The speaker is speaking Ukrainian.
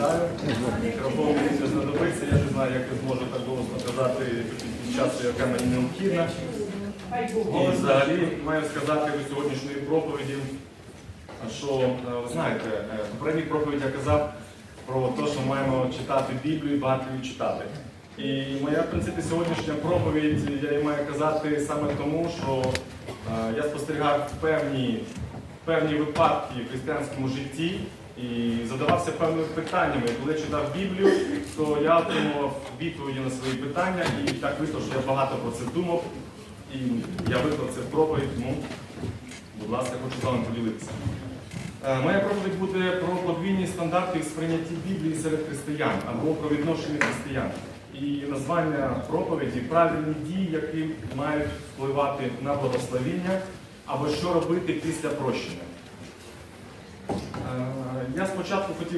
вітаю. Мікрофон мені знадобиться, я не знаю, як я зможу так голосно казати під час, яка мені необхідна. І взагалі маю сказати до сьогоднішньої проповіді, що е, ви знаєте, е, в попередній проповіді я казав про те, що маємо читати Біблію і багато її читати. І моя, в принципі, сьогоднішня проповідь, я її маю казати саме тому, що е, я спостерігав певні, певні випадки в християнському житті і задавався певними питаннями. Коли я читав Біблію, то я отримував відповіді на свої питання, і так вийшло, що я багато про це думав. І я виклав це в проповідь, тому, будь ласка, хочу з вами поділитися. Е, Моя проповідь буде про подвійні стандарти в сприйнятті Біблії серед християн або про відношення християн. І названня проповіді правильні дії, які мають впливати на благословіння, або що робити після прощення. Е, Я спочатку хотів